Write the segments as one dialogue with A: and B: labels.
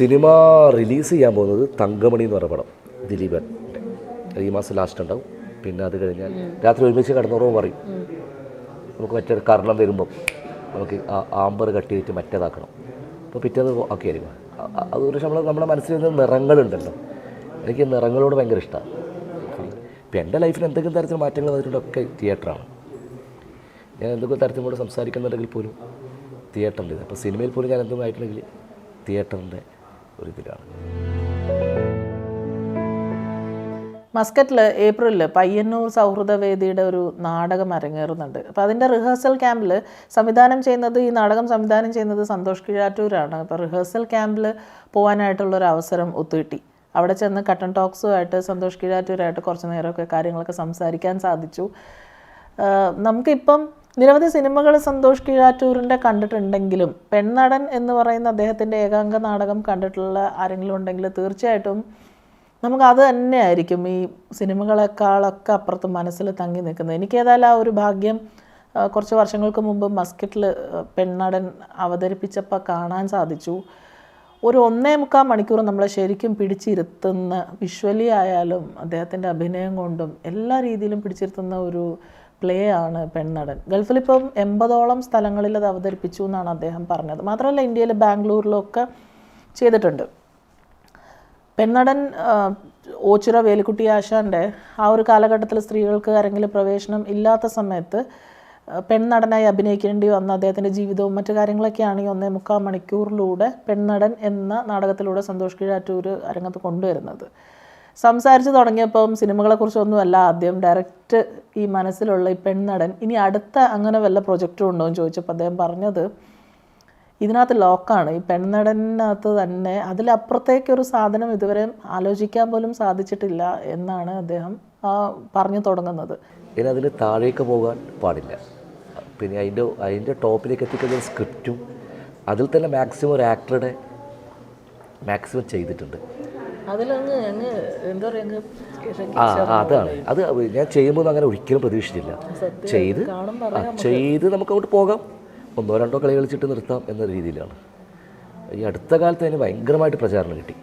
A: Cinema release ചെയ്യാൻ പോകുന്നത് തങ്കമണി എന്ന് പറഞ്ഞ പടം ദിലീപൻ. ഈ മാസം ലാസ്റ്റ് ഉണ്ടാവും. പിന്നെ അത് കഴിഞ്ഞാൽ രാത്രി ഒരുമിച്ച് കിടന്നുറവും പറയും. നമുക്ക് മറ്റൊരു കർണം വരുമ്പം നമുക്ക് ആ ആമ്പർ കട്ട് ചെയ്തിട്ട് മറ്റേതാക്കണം. അപ്പോൾ പിറ്റേന്ന് ഓക്കെ ആയിരിക്കും അ- അ- അതൊരു നമ്മൾ നമ്മുടെ മനസ്സിൽ നിന്ന് നിറങ്ങളുണ്ടല്ലോ. എനിക്ക് നിറങ്ങളോട് ഭയങ്കര ഇഷ്ടമാണ് ഇപ്പം എന്റെ ലൈഫിൽ എന്തെങ്കിലും തരത്തിൽ മാറ്റങ്ങൾ വന്നിട്ടുണ്ടൊക്കെ തിയേറ്ററാണ്. ഞാൻ എന്തെങ്കിലും തരത്തിൽ കൂടെ സംസാരിക്കുന്നുണ്ടെങ്കിൽ പോലും തിയേറ്ററിന്റെ അപ്പോൾ സിനിമയിൽ പോലും ഞാൻ എന്തെങ്കിലും ആയിട്ടുണ്ടെങ്കിൽ തിയേറ്ററിന്റെ ഒരു ഇതിലാണ്
B: മസ്കറ്റിൽ ഏപ്രിലിൽ പയ്യന്നൂർ സൗഹൃദ വേദിയുടെ ഒരു നാടകം അരങ്ങേറുന്നുണ്ട്. അപ്പോൾ അതിന്റെ റിഹേഴ്സൽ ക്യാമ്പിൽ സംവിധാനം ചെയ്യുന്നത് ഈ നാടകം സംവിധാനം ചെയ്യുന്നത് സന്തോഷ് കിഴാറ്റൂരാണ്. അപ്പോൾ റിഹേഴ്സൽ ക്യാമ്പിൽ പോകാനായിട്ടുള്ളൊരു അവസരം ഒത്തുകിട്ടി. അവിടെ ചെന്ന് കട്ടൺ ടോക്സുമായിട്ട് സന്തോഷ് കിഴാറ്റൂരായിട്ട് കുറച്ച് നേരമൊക്കെ കാര്യങ്ങളൊക്കെ സംസാരിക്കാൻ സാധിച്ചു. നമുക്കിപ്പം നിരവധി സിനിമകൾ സന്തോഷ് കീഴാറ്റൂരിന്റെ കണ്ടിട്ടുണ്ടെങ്കിലും പെണ്ണടൻ എന്ന് പറയുന്ന അദ്ദേഹത്തിന്റെ ഏകാംഗ നാടകം കണ്ടിട്ടുള്ള ആരെങ്കിലും ഉണ്ടെങ്കിൽ തീർച്ചയായിട്ടും നമുക്ക് അത് തന്നെയായിരിക്കും ഈ സിനിമകളെക്കാളൊക്കെ അപ്പുറത്ത് മനസ്സിൽ തങ്ങി നിൽക്കുന്നത്. എനിക്കേതായാലും ആ ഒരു ഭാഗ്യം കുറച്ച് വർഷങ്ങൾക്ക് മുമ്പ് മസ്കറ്റിൽ പെണ്ണടൻ അവതരിപ്പിച്ചപ്പോൾ കാണാൻ സാധിച്ചു. ഒരു ഒന്നേ മുക്കാൽ മണിക്കൂർ നമ്മളെ ശരിക്കും പിടിച്ചിരുത്തുന്ന വിഷ്വലി ആയാലും അദ്ദേഹത്തിന്റെ അഭിനയം കൊണ്ടും എല്ലാ രീതിയിലും പിടിച്ചിരുത്തുന്ന ഒരു പ്ലേ ആണ് പെണ്ണടൻ ഗൾഫിലിപ്പം എൺപതോളം സ്ഥലങ്ങളിൽ അത് അവതരിപ്പിച്ചു എന്നാണ് അദ്ദേഹം പറഞ്ഞത്. മാത്രമല്ല ഇന്ത്യയിൽ ബാംഗ്ലൂരിലൊക്കെ ചെയ്തിട്ടുണ്ട്. പെണ്ണടൻ ഓച്ചിറ വേലിക്കുട്ടി ആശാന്റെ ആ ഒരു കാലഘട്ടത്തിൽ സ്ത്രീകൾക്ക് അരങ്ങിൽ പ്രവേശനം ഇല്ലാത്ത സമയത്ത് പെണ്ണടനായി അഭിനയിക്കേണ്ടി വന്ന അദ്ദേഹത്തിന്റെ ജീവിതവും മറ്റു കാര്യങ്ങളൊക്കെയാണ് ഈ ഒന്നേ മുക്കാൽ മണിക്കൂറിലൂടെ പെണ്ണടൻ എന്ന നാടകത്തിലൂടെ സന്തോഷ് കീഴാറ്റൂർ അരങ്ങത്ത് കൊണ്ടുവരുന്നത്. സംസാരിച്ച് തുടങ്ങിയപ്പം സിനിമകളെക്കുറിച്ചൊന്നുമല്ല ആദ്യം ഡയറക്റ്റ് ഈ മനസ്സിലുള്ള ഈ പെൺനടൻ. ഇനി അടുത്ത അങ്ങനെ വല്ല പ്രൊജക്റ്റും ഉണ്ടോ എന്ന് ചോദിച്ചപ്പോൾ അദ്ദേഹം പറഞ്ഞത് ഇതിനകത്ത് ലോക്കാണ് ഈ പെൺനടനകത്ത് തന്നെ അതിലപ്പുറത്തേക്കൊരു സാധനം ഇതുവരെ ആലോചിക്കാൻ പോലും സാധിച്ചിട്ടില്ല എന്നാണ് അദ്ദേഹം പറഞ്ഞു തുടങ്ങുന്നത്.
A: ഇനി അതിൽ താഴേക്ക് പോകാൻ പാടില്ല. പിന്നെ അതിന്റെ അതിന്റെ ടോപ്പിലേക്ക് എത്തിക്കുന്ന സ്ക്രിപ്റ്റും അതിൽ തന്നെ മാക്സിമം ഒരു ആക്ടറുടെ മാക്സിമം ചെയ്തിട്ടുണ്ട്.
B: അതിലങ്ങ് അങ്ങ് എന്താ പറയുക
A: ആ ആ, അതാണ്. അത് ഞാൻ ചെയ്യുമ്പോൾ അങ്ങനെ ഒരിക്കലും പ്രതീക്ഷിച്ചില്ല. ചെയ്ത് ചെയ്ത് നമുക്ക് അങ്ങോട്ട് പോകാം. ഒന്നോ രണ്ടോ കളി കളിച്ചിട്ട് നിർത്താം എന്ന രീതിയിലാണ്. ഈ അടുത്ത കാലത്ത് അതിന് ഭയങ്കരമായിട്ട് പ്രചാരണം കിട്ടി.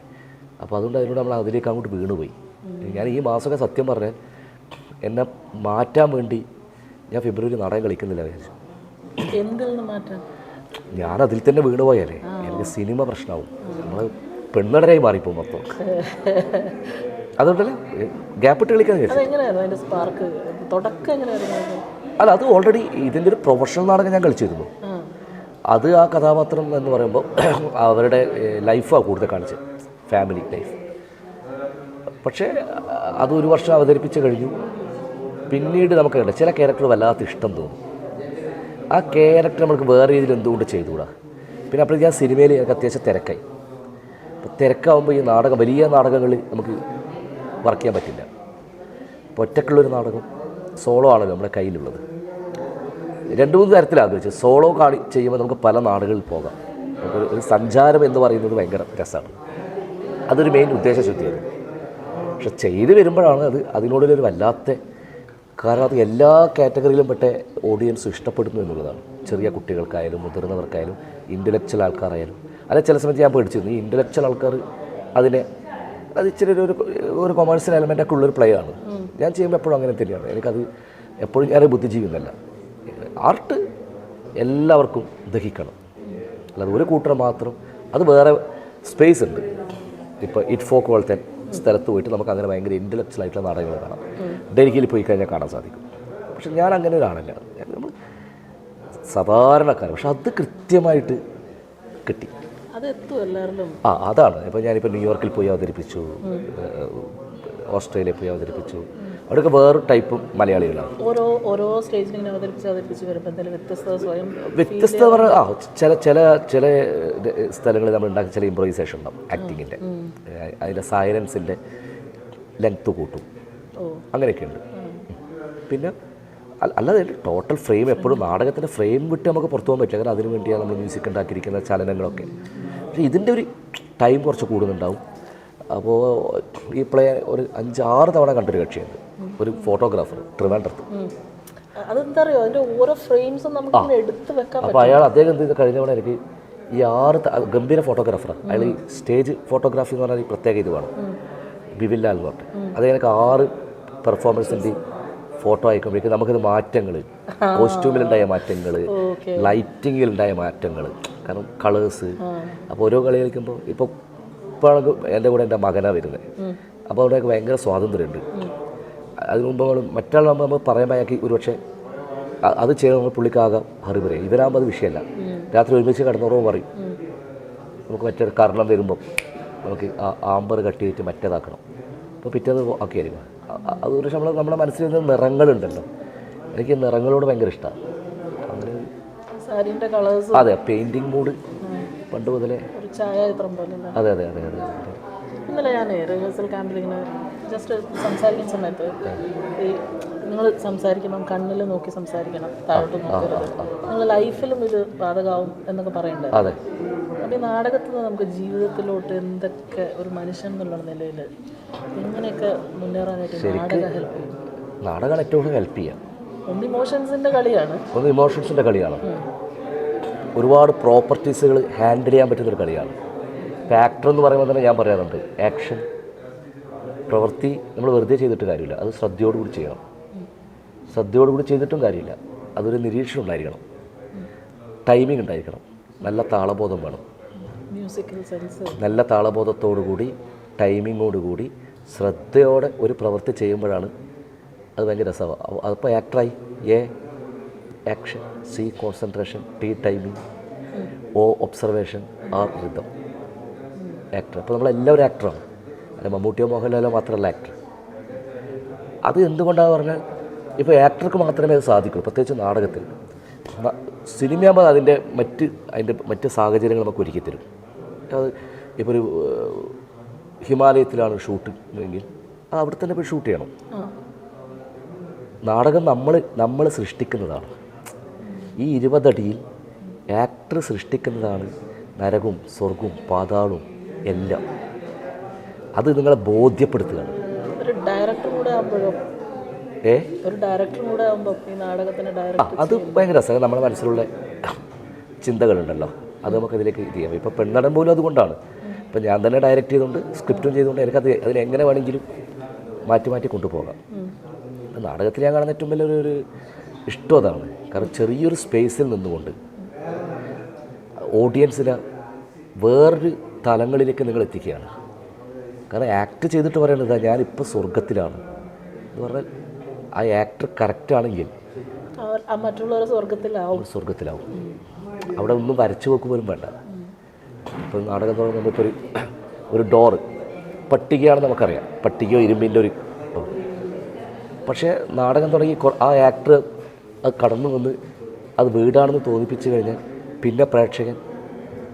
A: അപ്പോൾ അതുകൊണ്ട് അതിനോട് നമ്മൾ അതിലേക്ക് അങ്ങോട്ട് വീണുപോയി. ഞാൻ ഈ മാസമൊക്കെ സത്യം പറഞ്ഞാൽ എന്നെ മാറ്റാൻ വേണ്ടി ഞാൻ ഫെബ്രുവരി നാടകം കളിക്കുന്നില്ല വിചാരിച്ചു.
B: എന്തിൽ നിന്ന്
A: ഞാൻ അതിൽ തന്നെ വീണുപോയാലേ. എനിക്ക് സിനിമ പ്രശ്നമാവും. നമ്മൾ പെണ്ണടരായി മാറിപ്പോ മൊത്തം. അതുകൊണ്ടല്ലേ? ഗ്യാപ്പ് ഇട്ട് കളിക്കാൻ അല്ല അത് ഓൾറെഡി ഇതിന്റെ ഒരു പ്രൊഫഷണൽ നാടകം ഞാൻ കളിച്ചിരുന്നു. അത് ആ കഥാപാത്രം എന്ന് പറയുമ്പോൾ അവരുടെ ലൈഫാണ് കൂടുതൽ കാണിച്ചത് ഫാമിലി ലൈഫ് പക്ഷേ അത് ഒരു വർഷം അവതരിപ്പിച്ച് കഴിഞ്ഞു. പിന്നീട് നമുക്ക് കണ്ട ചില ക്യാരക്ടർ വല്ലാത്ത ഇഷ്ടം തോന്നും. ആ ക്യാരക്ടർ നമുക്ക് വേറെ രീതിയിൽ എന്തുകൊണ്ട് ചെയ്തുകൂടാ? പിന്നെ അപ്പോഴേക്കും ആ സിനിമയിൽ എനിക്ക് അത്യാവശ്യം തിരക്കായി. തിരക്കാവുമ്പോൾ ഈ നാടകം വലിയ നാടകങ്ങളിൽ നമുക്ക് വർക്ക് ചെയ്യാൻ പറ്റില്ല. അപ്പോൾ ഒറ്റക്കുള്ളൊരു നാടകം സോളോ ആണല്ലോ നമ്മുടെ കയ്യിലുള്ളത്. രണ്ട് മൂന്ന് തരത്തിലാണ് വെച്ചാൽ സോളോ കാണി ചെയ്യുമ്പോൾ നമുക്ക് പല നാടുകളിൽ പോകാം. നമുക്കൊരു ഒരു സഞ്ചാരം എന്ന് പറയുന്നത് ഭയങ്കര രസമാണ് അതൊരു മെയിൻ ഉദ്ദേശശുദ്ധിയാണ് പക്ഷെ ചെയ്ത് വരുമ്പോഴാണ് അത് അതിനോടൊരു വല്ലാത്ത കാരണം. അത് എല്ലാ കാറ്റഗറിയിലും പെട്ട ഓഡിയൻസ് ഇഷ്ടപ്പെടുന്നു എന്നുള്ളതാണ്. ചെറിയ കുട്ടികൾക്കായാലും മുതിർന്നവർക്കായാലും ഇന്റലക്ച്വൽ ആൾക്കാരായാലും. അല്ല ചില സമയത്ത് ഞാൻ പേടിച്ചിരുന്നു ഈ ഇന്റലക്ച്വൽ ആൾക്കാർ അതിനെ അത് ഇച്ചിരി ഒരു ഒരു കൊമേഴ്സ്യൽ എലമെന്റ് ഒക്കെ ഉള്ളൊരു പ്ലേ ആണ്. ഞാൻ ചെയ്യുമ്പോൾ എപ്പോഴും അങ്ങനെ തന്നെയാണ്. എനിക്കത് എപ്പോഴും ഞാൻ ബുദ്ധിജീവിന്നല്ല ആർട്ട് എല്ലാവർക്കും ദഹിക്കണം. അല്ലാതെ ഒരു കൂട്ടർ മാത്രം അത് വേറെ സ്പേസ് ഉണ്ട്. ഇപ്പോൾ ഇറ്റ് ഫോക്ക് പോലത്തെ സ്ഥലത്ത് പോയിട്ട് നമുക്ക് അങ്ങനെ ഭയങ്കര ഇന്റലക്ച്വൽ ആയിട്ടുള്ള നാടകങ്ങൾ കാണാം. ഡൽഹിയിൽ പോയി കഴിഞ്ഞാൽ കാണാൻ സാധിക്കും. പക്ഷെ ഞാൻ അങ്ങനെ ഒരാളല്ല നമ്മൾ സാധാരണക്കാരൻ. പക്ഷെ അത് കൃത്യമായിട്ട് കിട്ടി. ആ അതാണ്. ഇപ്പോൾ ഞാനിപ്പോൾ ന്യൂയോർക്കിൽ പോയി അവതരിപ്പിച്ചു. ഓസ്ട്രേലിയ പോയി അവതരിപ്പിച്ചു. അവിടെയൊക്കെ വേറെ ടൈപ്പ് മലയാളികളാണ്.
B: ഓരോ ഓരോ സ്റ്റേജിൽ ഇങ്ങനെ അവതരിപ്പിച്ച് അവതരിപ്പിച്ച് വരുമ്പോൾ എന്തെങ്കിലും വ്യത്യസ്തത സ്വയം
A: വ്യത്യസ്ത ആ ചില ചില ചില സ്ഥലങ്ങളിൽ നമ്മൾ ഉണ്ടാക്കി ചില ഇമ്പ്രൈസേഷൻ ഉണ്ടാവും. ആക്ടിങ്ങിന്റെ അതിന്റെ സൈലൻസിന്റെ ലെങ്ത്ത് കൂട്ടും. അങ്ങനെയൊക്കെ ഉണ്ട് പിന്നെ അല്ലാതെ ടോട്ടൽ ഫ്രെയിം എപ്പോഴും നാടകത്തിന്റെ ഫ്രെയിം വിട്ട് നമുക്ക് പുറത്തു പോകാൻ പറ്റില്ല. കാരണം അതിനു വേണ്ടിയാണ് നമ്മൾ മ്യൂസിക് ഉണ്ടാക്കിയിരിക്കുന്ന ചലനങ്ങളൊക്കെ. പക്ഷേ ഇതിന്റെ ഒരു ടൈം കുറച്ച് കൂടുന്നുണ്ടാവും. അപ്പോൾ ഈ പ്ലേ ഒരു അഞ്ചാറ് തവണ കണ്ടൊരു കക്ഷിയുണ്ട്. ഒരു ഫോട്ടോഗ്രാഫർ ട്രിവാൻഡ്രത്ത്
B: ഓരോ ഫ്രെയിംസും നമുക്ക് എടുത്ത് വെക്കാൻ
A: അപ്പോൾ അയാൾ അദ്ദേഹം എന്ത് ചെയ്തു? കഴിഞ്ഞ തവണ എനിക്ക് ഈ ആറ് ഗംഭീര ഫോട്ടോഗ്രാഫർ അയാൾ ഈ സ്റ്റേജ് ഫോട്ടോഗ്രാഫി എന്ന് പറഞ്ഞാൽ ഈ പ്രത്യേക ഇതുമാണ് ബിബില്ലാൽ എന്ന് പറഞ്ഞിട്ട്. അദ്ദേഹം എനിക്ക് ആറ് പെർഫോമൻസിന്റെ ഫോട്ടോ അയക്കുമ്പോഴേക്കും നമുക്കത് മാറ്റങ്ങൾ കോസ്റ്റ്യൂമിലുണ്ടായ മാറ്റങ്ങൾ ലൈറ്റിങ്ങിലുണ്ടായ മാറ്റങ്ങൾ കാരണം കളേഴ്സ്. അപ്പോൾ ഓരോ കളി കളിക്കുമ്പോൾ ഇപ്പോൾ ഇപ്പോഴാണ് എന്റെ കൂടെ എന്റെ മകനാണ് വരുന്നത് അപ്പോൾ അവിടെയൊക്കെ ഭയങ്കര സ്വാതന്ത്ര്യമുണ്ട്. അതിന് മുമ്പ് നമ്മൾ മറ്റാളാകുമ്പോൾ നമ്മൾ പറയുമ്പോൾ അയാൾക്ക് ഒരു പക്ഷേ അത് ചെയ്ത് നമ്മൾ പുള്ളിക്കാകാം ഹറി പറയും ഇവരാകുമ്പോൾ അത് വിഷയമല്ല. രാത്രി ഒരുമിച്ച് കിടന്നോറോ പറയും. നമുക്ക് മറ്റൊരു കർണം വരുമ്പം നമുക്ക് ആ ആമ്പർ കട്ട് ചെയ്തിട്ട് മറ്റേതാക്കണം. അപ്പോൾ പിറ്റേത് ആക്കിയായിരിക്കും. അ- അത് ഒരു നമ്മൾ നമ്മുടെ മനസ്സിൽ നിന്ന് നിറങ്ങളുണ്ടല്ലോ. എനിക്ക് നിറങ്ങളോട് ഭയങ്കര ഇഷ്ടമാണ് അങ്ങനെ അതെ പെയിന്റിങ് മൂഡ് പണ്ട് മുതലേ. അതെ അതെ അതെ അതെ.
B: ഇന്നലെ ഞാൻ റിഹേഴ്സൽ ക്യാമ്പിൽ ഇങ്ങനെ ജസ്റ്റ് സംസാരിക്കുന്ന സമയത്ത് ഈ നിങ്ങൾ സംസാരിക്കുമ്പം കണ്ണിൽ നോക്കി സംസാരിക്കണം താഴോട്ട് നോക്കരുത്. നിങ്ങൾ ലൈഫിലും ഇത് ബാധകമാവും എന്നൊക്കെ പറയണ്ടേ
A: അതെ
B: അപ്പോൾ ഈ നാടകത്തിൽ നിന്ന് നമുക്ക് ജീവിതത്തിലോട്ട് എന്തൊക്കെ ഒരു മനുഷ്യൻ എന്നുള്ള നിലയിൽ എങ്ങനെയൊക്കെ മുന്നേറാനായിട്ട് നാടകം ഹെൽപ്പ് ചെയ്യും?
A: നാടകമാണ് ഏറ്റവും കൂടുതൽ ഹെൽപ്പ് ചെയ്യാം.
B: ഒന്ന് ഇമോഷൻസിന്റെ കളിയാണ്.
A: ഒന്ന് ഇമോഷൻസിന്റെ കളിയാണ്. ഒരുപാട് പ്രോപ്പർട്ടീസുകൾ ഹാൻഡിൽ ചെയ്യാൻ പറ്റുന്നൊരു കളിയാണ്. ഇപ്പോൾ ആക്ടർ എന്ന് പറയുമ്പോൾ തന്നെ ഞാൻ പറയാറുണ്ട് ആക്ഷൻ പ്രവൃത്തി നമ്മൾ വെറുതെ ചെയ്തിട്ട് കാര്യമില്ല. അത് ശ്രദ്ധയോടുകൂടി ചെയ്യണം. ശ്രദ്ധയോടുകൂടി ചെയ്തിട്ടും കാര്യമില്ല. അതൊരു നിരീക്ഷണം ഉണ്ടായിരിക്കണം. ടൈമിംഗ് ഉണ്ടായിരിക്കണം. നല്ല താളബോധം വേണം.
B: മ്യൂസിക്കൽ സെൻസ്
A: നല്ല താളബോധത്തോടുകൂടി ടൈമിങ്ങോടുകൂടി ശ്രദ്ധയോടെ ഒരു പ്രവൃത്തി ചെയ്യുമ്പോഴാണ് അത് ഭയങ്കര രസമാണ് അതിപ്പോൾ ആക്ടറായി A action C concentration T timing O observation R rhythm actor അപ്പോൾ നമ്മളെല്ലാവരും ആക്ടറാണ് അല്ല മമ്മൂട്ടിയോ മോഹൻലാലോ മാത്രമല്ല ആക്ടർ അത് എന്തുകൊണ്ടാണെന്ന് പറഞ്ഞാൽ ഇപ്പോൾ ആക്ടർക്ക് മാത്രമേ അത് സാധിക്കുള്ളൂ. പ്രത്യേകിച്ച് നാടകത്തിൽ. സിനിമയാകുമ്പോൾ അതിന്റെ മറ്റ് അതിന്റെ മറ്റ് സാഹചര്യങ്ങൾ നമുക്ക് ഒരുക്കി തരും. അത് ഇപ്പോൾ ഒരു ഹിമാലയത്തിലാണ് ഷൂട്ട് എങ്കിൽ അത് അവിടെ തന്നെ പോയി ഷൂട്ട് ചെയ്യണം. നാടകം നമ്മൾ നമ്മൾ സൃഷ്ടിക്കുന്നതാണ്. ഈ ഇരുപതടിയിൽ ആക്ടർ സൃഷ്ടിക്കുന്നതാണ് നരകും സ്വർഗവും പാതാളും എല്ലാം. അത് നിങ്ങളെ ബോധ്യപ്പെടുത്തുകയാണ്. ഏ? അത് ഭയങ്കര രസമാണ്. നമ്മുടെ മനസ്സിലുള്ള ചിന്തകളുണ്ടല്ലോ. അത് നമുക്ക് ഇതിലേക്ക് ഇത് ചെയ്യാം. ഇപ്പോൾ പെണ്ണടം പോലും അതുകൊണ്ടാണ്. ഇപ്പം ഞാൻ തന്നെ ഡയറക്റ്റ് ചെയ്തുകൊണ്ട് സ്ക്രിപ്റ്റും ചെയ്തുകൊണ്ട് എനിക്കത് അതിലെങ്ങനെ വേണമെങ്കിലും മാറ്റി മാറ്റി കൊണ്ടുപോകാം. നാടകത്തിൽ ഞാൻ കാണുന്ന ഏറ്റവും വലിയൊരു ഒരു ഇഷ്ടം അതാണ്. കാരണം ചെറിയൊരു സ്പേസിൽ നിന്നുകൊണ്ട് ഓഡിയൻസിനെ വേറൊരു തലങ്ങളിലേക്ക് നിങ്ങൾ എത്തിക്കുകയാണ്. കാരണം ആക്ട് ചെയ്തിട്ട് പറയുന്നത് ഞാനിപ്പോൾ സ്വർഗത്തിലാണ് എന്ന് പറഞ്ഞാൽ ആ ആക്ടർ കറക്റ്റ് ആണെങ്കിൽ
B: അവർ ആ മറ്റുള്ളവരെ സ്വർഗത്തിലാവും
A: സ്വർഗത്തിലാവും അവിടെ ഒന്നും വരച്ചു വെക്ക് പോലും വേണ്ട. ഇപ്പം നാടകം തുടങ്ങുമ്പോൾ ഇപ്പോൾ ഒരു ഒരു ഡോറ് പട്ടികയാണെന്ന് നമുക്കറിയാം. പട്ടികയോ ഇരുമ്പിന്റെ ഒരു പക്ഷേ നാടകം തുടങ്ങി ആ ആക്ടർ അത് കടന്നു വന്ന് അത് വീടാണെന്ന് തോന്നിപ്പിച്ച് കഴിഞ്ഞാൽ പിന്നെ പ്രേക്ഷകൻ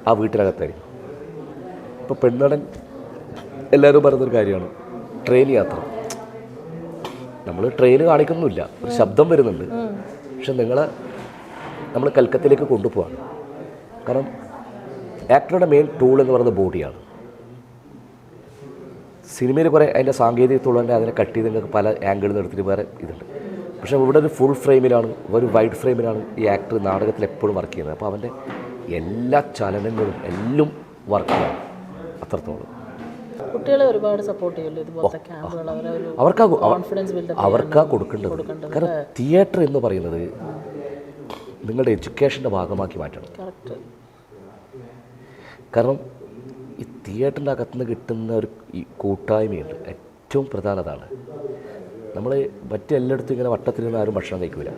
A: ആ വീട്ടിനകത്തായിരിക്കും. ഇപ്പോൾ പെണ്ണടൻ എല്ലാവരും പറയുന്നൊരു കാര്യമാണ് ട്രെയിൻ യാത്ര. നമ്മൾ ട്രെയിൻ കാണിക്കുന്നില്ല ഒരു ശബ്ദം വരുന്നുണ്ട്. പക്ഷെ നിങ്ങളെ നമ്മൾ കൽക്കത്തയിലേക്ക് കൊണ്ടുപോവാണ്. കാരണം ആക്ടറുടെ മെയിൻ ടൂൾ എന്ന് പറയുന്നത് ബോഡിയാണ് സിനിമയിൽ കുറേ അതിന്റെ സാങ്കേതികത്തുള്ളതിന്റെ അതിനെ കട്ട് ചെയ്ത് പല ആംഗിളിൽ നിന്ന് എടുത്തിട്ട് വേറെ ഇതുണ്ട്. പക്ഷേ ഇവിടെ ഒരു ഫുൾ ഫ്രെയിമിലാണ് ഒരു വൈഡ് ഫ്രെയിമിലാണ് ഈ ആക്ടർ നാടകത്തിൽ എപ്പോഴും വർക്ക് ചെയ്യുന്നത്. അപ്പോൾ അവന്റെ എല്ലാ ചലനങ്ങളും എല്ലാം വർക്ക് ചെയ്യണം. അത്രത്തോളം.
B: കുട്ടികളെ ഒരുപാട് സപ്പോർട്ട് ചെയ്യുമല്ലോ
A: അവർക്കാ കൊടുക്കേണ്ടത്. കാരണം തിയേറ്റർ എന്ന് പറയുന്നത് നിങ്ങളുടെ എഡ്യൂക്കേഷന്റെ ഭാഗമാക്കി മാറ്റണം. കാരണം ഈ തിയേറ്ററിന്റെ അകത്തുനിന്ന് കിട്ടുന്ന ഒരു ഈ കൂട്ടായ്മയുണ്ട് ഏറ്റവും പ്രധാനതാണ്. നമ്മൾ മറ്റെല്ലായിടത്തും ഇങ്ങനെ വട്ടത്തിലിരുന്ന് ആരും ഭക്ഷണം കഴിക്കില്ല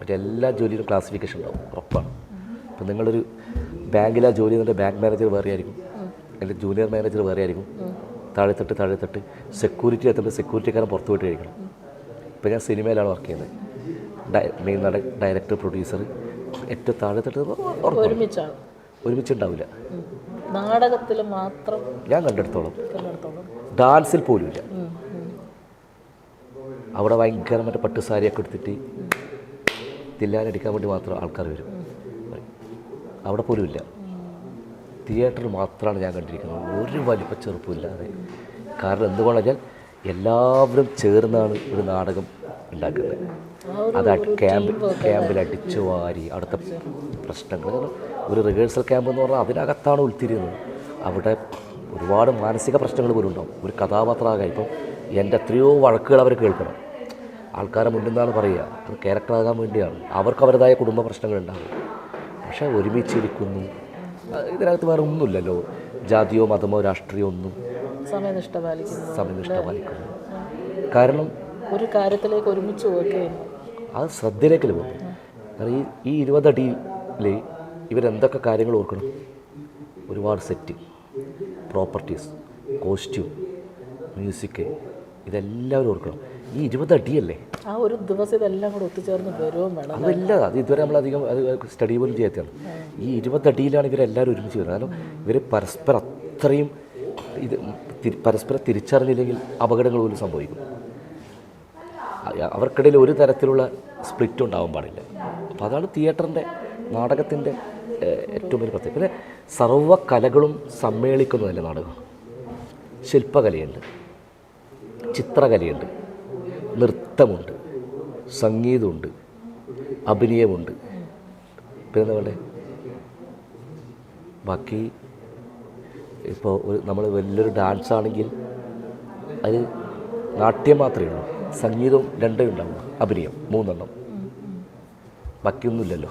A: മറ്റെല്ലാ ജോലിയിലും ക്ലാസിഫിക്കേഷൻ ഉണ്ടാവും ഉറപ്പാണ്. ഇപ്പം നിങ്ങളൊരു ബാങ്കിലാ ജോലി ചെയ്യുന്നതിന്റെ ബാങ്ക് മാനേജർ വേറെ ആയിരിക്കും. അല്ലെങ്കിൽ ജൂനിയർ മാനേജർ വേറെ ആയിരിക്കും. താഴെത്തട്ട് താഴെത്തട്ട് സെക്യൂരിറ്റി എത്തുമ്പോൾ സെക്യൂരിറ്റിക്കാരൻ പുറത്തു പോയിട്ട് കഴിക്കണം. ഇപ്പം ഞാൻ സിനിമയിലാണ് വർക്ക് ചെയ്യുന്നത്. മെയിൻ നട ഡയറക്ടർ പ്രൊഡ്യൂസർ ഏറ്റവും ഉറപ്പാണ്
B: ഒരുമിച്ചാണ്.
A: ഒരുമിച്ചുണ്ടാവില്ല
B: നാടകത്തിൽ മാത്രം
A: ഞാൻ കണ്ടെടുത്തോളം. ഡാൻസിൽ പോലും ഇല്ല അവിടെ ഭയങ്കര മറ്റേ പട്ടുസാരിയൊക്കെ എടുത്തിട്ട് തില്ലാനടിക്കാൻ വേണ്ടി മാത്രം ആൾക്കാർ വരും. അവിടെ പോലും ഇല്ല തിയേറ്ററിൽ മാത്രമാണ് ഞാൻ കണ്ടിരിക്കുന്നത്. ഒരു വലിപ്പ ചെറുപ്പമില്ലാതെ കാരണം എന്തുകൊണ്ടെന്ന് വെച്ചാൽ എല്ലാവരും ചേർന്നാണ് ഒരു നാടകം ഉണ്ടാക്കുന്നത്. അത് ക്യാമ്പ് ക്യാമ്പിൽ അടിച്ചു വാരി അവിടുത്തെ പ്രശ്നങ്ങൾ. ഒരു റിഹേഴ്സൽ ക്യാമ്പ് എന്ന് പറഞ്ഞാൽ അതിനകത്താണ് ഉൾത്തിരിയുന്നത്. അവിടെ ഒരുപാട് മാനസിക പ്രശ്നങ്ങൾ പോലും ഉണ്ടാവും. ഒരു കഥാപാത്രമാകാൻ ഇപ്പം എന്റെ എത്രയോ വഴക്കുകൾ അവർ കേൾക്കണം. ആൾക്കാരെ മുന്നിൽ നിന്നാണ് പറയുക. അത് ക്യാരക്ടറാകാൻ വേണ്ടിയാണ്. അവർക്ക് അവരുടേതായ കുടുംബ പ്രശ്നങ്ങളുണ്ടാകും പക്ഷേ ഒരുമിച്ചിരിക്കുന്നു. ഇതിനകത്ത് വേറെ ഒന്നുമില്ലല്ലോ. ജാതിയോ മതമോ രാഷ്ട്രീയമോ ഒന്നും
B: സമയനിഷ്ഠ പാലിക്കുന്നു
A: കാരണം
B: ഒരു കാര്യത്തിലേക്ക് ഒരുമിച്ച് പോവുകയും
A: അത് ശ്രദ്ധയിലേക്ക് പോകും കാരണം ഈ ഈ ഇരുപതടിയിൽ ഇവരെന്തൊക്കെ കാര്യങ്ങൾ ഓർക്കണം? ഒരുപാട് സെറ്റ് പ്രോപ്പർട്ടീസ് കോസ്റ്റ്യൂം മ്യൂസിക് ഇതെല്ലാവരും ഓർക്കണം. ഈ ഇരുപതടിയല്ലേ?
B: ആ ഒരു ദിവസം ഇതെല്ലാം കൂടെ ഒത്തുചേർന്ന് വരുവും വേണം
A: അതല്ല അത് ഇതുവരെ നമ്മളധികം അത് സ്റ്റഡി പോലും ചെയ്യാത്തതാണ്. ഈ ഇരുപതടിയിലാണ് ഇവരെല്ലാവരും ഒരുമിച്ച് വരുന്നത്. കാരണം ഇവർ പരസ്പരം അത്രയും ഇത് പരസ്പരം തിരിച്ചറിഞ്ഞില്ലെങ്കിൽ അപകടങ്ങൾ പോലും സംഭവിക്കും. അവർക്കിടയിൽ ഒരു തരത്തിലുള്ള സ്പ്ലിറ്റ് ഉണ്ടാവാൻ പാടില്ല. അപ്പോൾ അതാണ് തിയേറ്ററിന്റെ നാടകത്തിന്റെ ഏറ്റവും വലിയ പ്രത്യേകത. പിന്നെ സർവ കലകളും സമ്മേളിക്കുന്നതല്ലേ നാടകം. ശില്പകലയുണ്ട് ചിത്രകലയുണ്ട് നൃത്തമുണ്ട് സംഗീതമുണ്ട് അഭിനയമുണ്ട്. പിന്നെന്താ വേണ്ടേ ബാക്കി ഇപ്പോൾ ഒരു നമ്മൾ വലിയൊരു ഡാൻസ് ആണെങ്കിൽ അത് നാട്യം മാത്രമേ ഉള്ളൂ. സംഗീതവും രണ്ടേ ഉണ്ടാവും അഭിനയം മൂന്നെണ്ണം. ബാക്കിയൊന്നുമില്ലല്ലോ.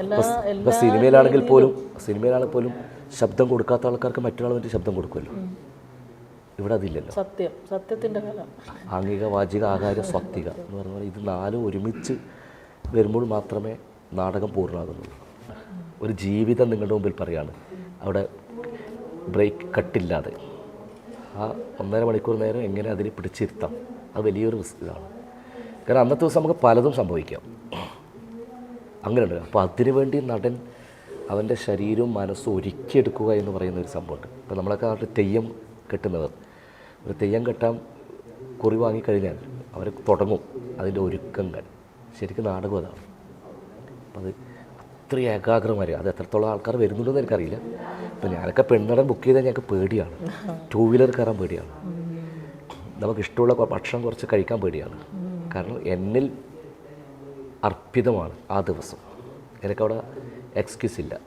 A: ഇപ്പോൾ സിനിമയിലാണെങ്കിൽ പോലും സിനിമയിലാണെങ്കിൽ പോലും ശബ്ദം കൊടുക്കാത്ത ആൾക്കാർക്ക് മറ്റൊരാൾ വേണ്ടി ശബ്ദം കൊടുക്കുമല്ലോ. ഇവിടെ അതില്ലല്ലോ.
B: സത്യം. സത്യത്തിന്റെ
A: ആംഗിക വാചിക ആകാര സ്വത്തിക എന്ന് പറഞ്ഞ പോലെ ഇത് നാലും ഒരുമിച്ച് വരുമ്പോൾ മാത്രമേ നാടകം പൂർണമാകുന്നുള്ളൂ. ഒരു ജീവിതം നിങ്ങളുടെ മുമ്പിൽ പറയാണ്. അവിടെ ബ്രേക്ക് കട്ടില്ലാതെ. ആ ഒന്നര മണിക്കൂർ നേരം എങ്ങനെ അതിനെ പിടിച്ചിരുത്താം? അത് വലിയൊരു റിസ്ക് കാരണം അന്നത്തെ ദിവസം നമുക്ക് പലതും സംഭവിക്കാം. അങ്ങനെയുണ്ട്. അപ്പോൾ അതിനു വേണ്ടി നടൻ അവന്റെ ശരീരവും മനസ്സും ഒരുക്കിയെടുക്കുക എന്ന് പറയുന്ന ഒരു സംഭവമുണ്ട്. ഇപ്പോൾ നമ്മളൊക്കെ നാട്ടിൽ തെയ്യം കെട്ടുന്നവർ ഒരു തെയ്യം കെട്ടാൻ കുറി വാങ്ങിക്കഴിഞ്ഞാൽ അവർ തുടങ്ങും. അതിന്റെ ഒരുക്കങ്ങൾ. ശരിക്കും നാടകം അതാണ്. അപ്പം അത് അത്രയും ഏകാഗ്രമായി അത് എത്രത്തോളം ആൾക്കാർ വരുന്നുണ്ടെന്ന് എനിക്കറിയില്ല. ഇപ്പം ഞാനൊക്കെ പെണ്ണടം ബുക്ക് ചെയ്താൽ ഞങ്ങൾക്ക് പേടിയാണ്. ടൂ വീലർ കയറാൻ പേടിയാണ്. നമുക്ക് ഇഷ്ടമുള്ള ഭക്ഷണം കുറച്ച് കഴിക്കാൻ പേടിയാണ്. കാരണം എന്നിൽ അർപ്പിതമാണ് ആ ദിവസം. എനിക്കവിടെ എക്സ്ക്യൂസ് ഇല്ല.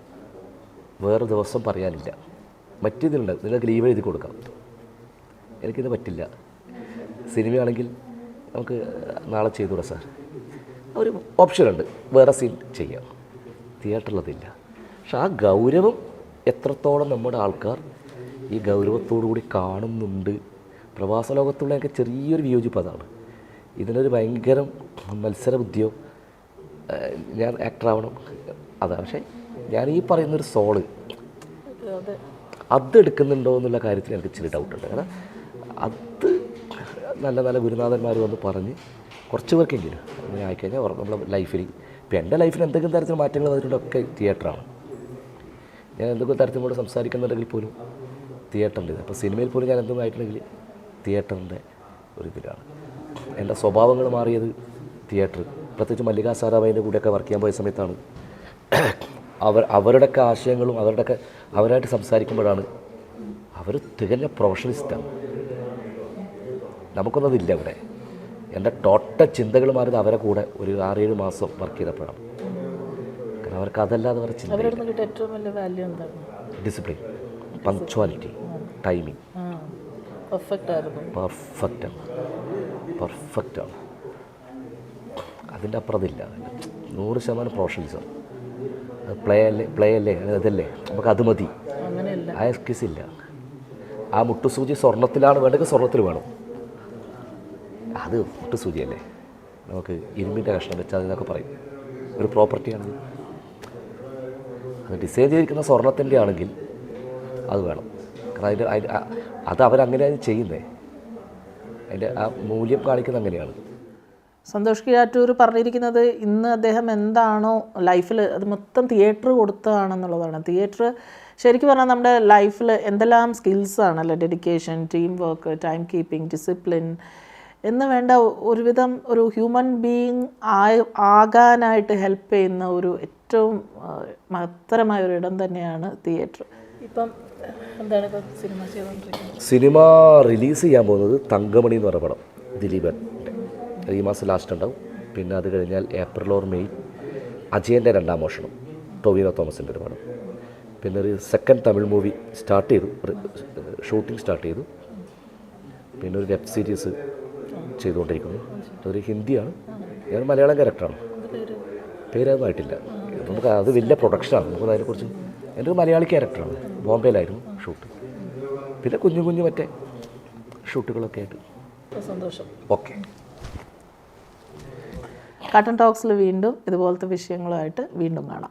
A: വേറെ ദിവസം പറയാനില്ല. മറ്റേതിലുണ്ട് നിങ്ങൾക്ക് ലീവ് എഴുതി കൊടുക്കാം. എനിക്കിത് പറ്റില്ല. സിനിമയാണെങ്കിൽ നമുക്ക് നാളെ ചെയ്തുകൂടാ സാർ. ഒരു ഓപ്ഷനുണ്ട് വേറെ സീൻ ചെയ്യാം. തിയേറ്ററിലതില്ല പക്ഷെ ആ ഗൗരവം എത്രത്തോളം നമ്മുടെ ആൾക്കാർ ഈ കൂടി കാണുന്നുണ്ട്. പ്രവാസ ലോകത്തുള്ള ചെറിയൊരു വിയോജിപ്പ് അതാണ്. ഇതിനൊരു ഭയങ്കര മത്സര ബുദ്ധിയോ ഞാൻ ആക്ടറാവണം. അതാണ് പക്ഷേ ഞാൻ ഈ പറയുന്നൊരു സോൾ
B: അതെ
A: എടുക്കുന്നുണ്ടോ എന്നുള്ള കാര്യത്തിൽ എനിക്ക് ഇച്ചിരി ഡൗട്ടുണ്ട് കാരണം അത് നല്ല നല്ല ഗുരുനാഥന്മാർ വന്ന് പറഞ്ഞ് കുറച്ച് പേർക്കെങ്കിലും അങ്ങനെ ആയിക്കഴിഞ്ഞാൽ നമ്മുടെ ലൈഫിൽ ഇപ്പം എന്റെ ലൈഫിൽ എന്തെങ്കിലും തരത്തിൽ മാറ്റങ്ങൾ വന്നിട്ടുണ്ടൊക്കെ തിയേറ്ററാണ്. ഞാൻ എന്തെങ്കിലും തരത്തിലൂടെ സംസാരിക്കുന്നുണ്ടെങ്കിൽ പോലും തിയേറ്ററിന്റെ അപ്പോൾ സിനിമയിൽ പോലും ഞാൻ എന്തെങ്കിലും ആയിട്ടുണ്ടെങ്കിൽ തിയേറ്ററിന്റെ ഒരു ഇതിലാണ്. എന്റെ സ്വഭാവങ്ങൾ മാറിയത് തിയേറ്റർ പ്രത്യേകിച്ച് മല്ലിക സാറാബായിന്റെ കൂടെയൊക്കെ വർക്ക് ചെയ്യാൻ പോയ സമയത്താണ്. അവർ അവരുടെയൊക്കെ ആശയങ്ങളും അവരുടെയൊക്കെ അവരായിട്ട് സംസാരിക്കുമ്പോഴാണ് അവർ തികഞ്ഞ പ്രൊഫഷണലിസ്റ്റാണ്. നമുക്കൊന്നതില്ല അവിടെ എന്റെ ടോട്ടൽ ചിന്തകൾ മാറിയത് അവരെ കൂടെ ഒരു ആറേഴ് മാസം വർക്ക് ചെയ്തപ്പോഴാണ്. കാരണം അവർക്ക് അതല്ലാതെ വേറെ ചിന്ത ഡിസിപ്ലിൻ പങ്ക്ച്വാലിറ്റി ടൈമിങ്
B: പെർഫെക്റ്റ്
A: പെർഫെക്റ്റാണ് പെർഫെക്റ്റാണ് അതിന്റെ അപ്പുറം അതില്ല നൂറ് ശതമാനം പ്രൊഫഷണലിസം പ്ലേ അല്ലേ പ്ലേ അല്ലേ അതല്ലേ? നമുക്ക് അത് മതി. ആ എക്സ്ക്യൂസ് ഇല്ല. ആ മുട്ടുസൂചി സ്വർണത്തിലാണ് വേണ്ടെങ്കിൽ സ്വർണത്തിൽ വേണം. അത് മുട്ടുസൂചിയല്ലേ നമുക്ക് ഇരുമ്പിന്റെ കഷ്ണം വെച്ചാൽ എന്നൊക്കെ പറയും. ഒരു പ്രോപ്പർട്ടിയാണ്. അത് ഡിസൈൻ ചെയ്തിരിക്കുന്ന സ്വർണത്തിന്റെ ആണെങ്കിൽ അത് വേണം. കാരണം അതിന്റെ അത് അവരങ്ങനെയാണ് ചെയ്യുന്നത് അതിന്റെ ആ മൂല്യം കാണിക്കുന്നത് അങ്ങനെയാണ്.
B: സന്തോഷ് കിഴാറ്റൂർ പറഞ്ഞിരിക്കുന്നത് ഇന്ന് അദ്ദേഹം എന്താണോ ലൈഫിൽ അത് മൊത്തം തിയേറ്റർ കൊടുത്തതാണെന്നുള്ളതാണ്. തിയേറ്റർ ശരിക്കും പറഞ്ഞാൽ നമ്മുടെ ലൈഫിൽ എന്തെല്ലാം സ്കിൽസാണല്ലേ dedication team work time keeping discipline എന്ന് വേണ്ട ഒരുവിധം ഒരു ഹ്യൂമൻ ബീയിങ് ആകാനായിട്ട് ഹെൽപ്പ് ചെയ്യുന്ന ഒരു ഏറ്റവും മഹത്തരമായ ഒരു ഇടം തന്നെയാണ് തിയേറ്റർ ഇപ്പം എന്താണ് ഇപ്പം സിനിമ ചെയ്തുകൊണ്ടിരിക്കുന്നത്?
A: സിനിമ റിലീസ് ചെയ്യാൻ പോകുന്നത് തങ്കമണി എന്ന് പറഞ്ഞ പടം ദിലീപൻ. ഈ മാസം ലാസ്റ്റ് ഉണ്ടാവും. പിന്നെ അത് കഴിഞ്ഞാൽ ഏപ്രിൽ ഓർ മെയ് അജയന്റെ രണ്ടാം മോഷണം ടൊവിനോ തോമസിന്റെ ഒരു പടം. പിന്നെ ഒരു സെക്കൻഡ് തമിഴ് മൂവി സ്റ്റാർട്ട് ചെയ്തു ഷൂട്ടിംഗ് സ്റ്റാർട്ട് ചെയ്തു. പിന്നെ ഒരു വെബ് സീരീസ് ചെയ്തുകൊണ്ടിരിക്കുന്നു. അതൊരു ഹിന്ദിയാണ്. ഞാൻ മലയാളം ക്യാരക്ടറാണ് പേരൊന്നുമായിട്ടില്ല നമുക്ക് അത് വലിയ പ്രൊഡക്ഷനാണ് നമുക്ക് അതിനെക്കുറിച്ച് എന്റെ ഒരു മലയാളി ക്യാരക്ടറാണ് ബോംബെയിലായിരുന്നു ഷൂട്ട് പിന്നെ കുഞ്ഞു കുഞ്ഞു മറ്റേ ഷൂട്ടുകളൊക്കെ ആയിട്ട്.
B: സന്തോഷം.
A: ഓക്കെ
B: കട്ടൻ ടോക്സിൽ വീണ്ടും ഇതുപോലത്തെ വിഷയങ്ങളുമായിട്ട് വീണ്ടും കാണാം.